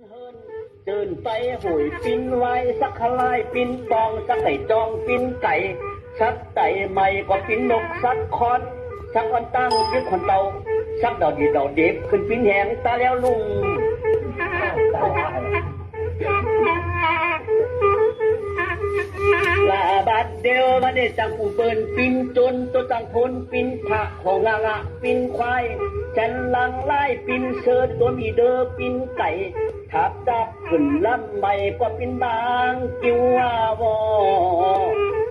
เฮินจินไปหุยปินไว้สักขลายปินปองสักไก่จองปินไก่สักไก่ใหม่ก็ปินนกสักคอนสักวันตั้งปินคนเตาสักดอกดีดอกเด็บขึ้นปินแหงตาแล้วลุงลาบาดเดียวมาได้จังปูเปินปินจนตัวจังพนปินผะของงางะปินควายฉันลังไล่ปินเชิดตัวมีเดอปินไก่ ทับดับขึ้นลำใหม่ก็ปินบางกิวว่าวอ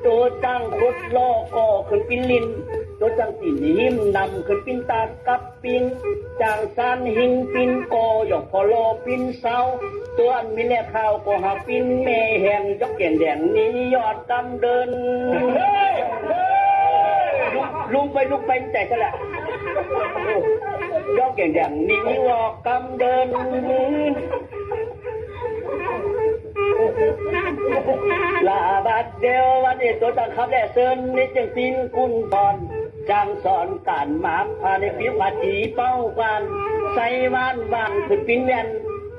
ตัวจังคุดโลอก็ขึ้นปินลินตัวจังสีหิมนำขึ้นปินตากับปิงจางซานหิงปินโกยกพอโลปินเสาตัวอันมีแลข้าวก็หาปินเมแหงยกแก่นแดงนี้ยอดดำเดินลุกลุงไปลุกไปแต่ซะแหละยกแก่นแดงนี้วอกกำเดิน ลาบาดเดียววันนี้ตัวตังคับแล่เซินนี่จังสิ้นกุนบอนจางสอนการหมากพาในผิวผาจีเป้าบานใส่วานวางขึ้นปิ้นแวน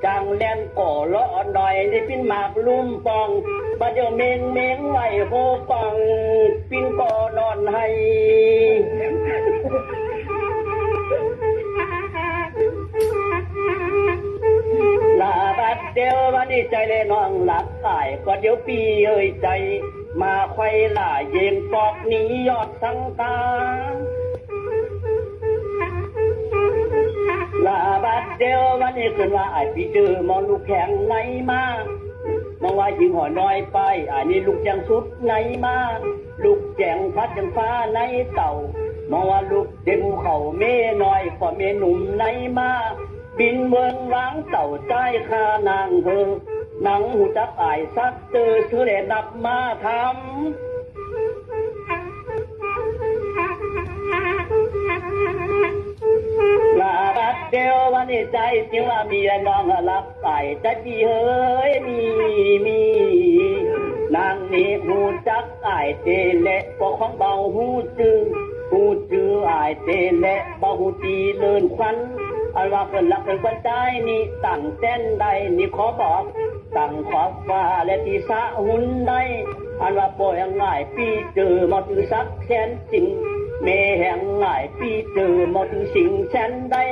จางแลนก่อล้อหน่อยในปิ้นหมากลุ่มปองบาดเดียวเมงเมงไหวโฮปองปิ้นก่อนอนให้ ดเดียววันนี้ใจเลยน้องหลับตายก็เดี๋ยวปีเอ่ยใจ มาไขว้ล่าเย็นปอกหนี้ยอดสังตาลาบัดเดียววันนี้ขึ้นว่าไอ้พี่เจอมองลูกแข็งไหนมามองว่ายิงหอน้อยไปอันนี้ลูกยังสุดไหนมาลูกแจงพัดยังฟ้าในเต่ามองว่าลูกเด็มเขาเม่น้อยกว่าเมหนุ่มไหนมา บินเมืองร้างเต่าใจคานางเฮอหนังหูจักอายซัดเจอซื้อแหลนับมาทำลาบัดเดียววันนี้ใจจึงว่ามีน้องรับไปจะดีเฮ้ยมีมีนางนี่หูจักอายเตเละปกของเบาหูจื้อหูจื้ออายเตเละเบาหูตีเลินควัน อันว่าคนหลักเป็นคนใจนี่ตั้งเต้นใดนี่ขอบอกตั้งขอบฟ้าและที่สะหุ่นใดอันว่าป่วยง่ายปีเจอมาถือสักแสนจริงเมแห่งง่ายปีเจอหมดสิ่งแสนได้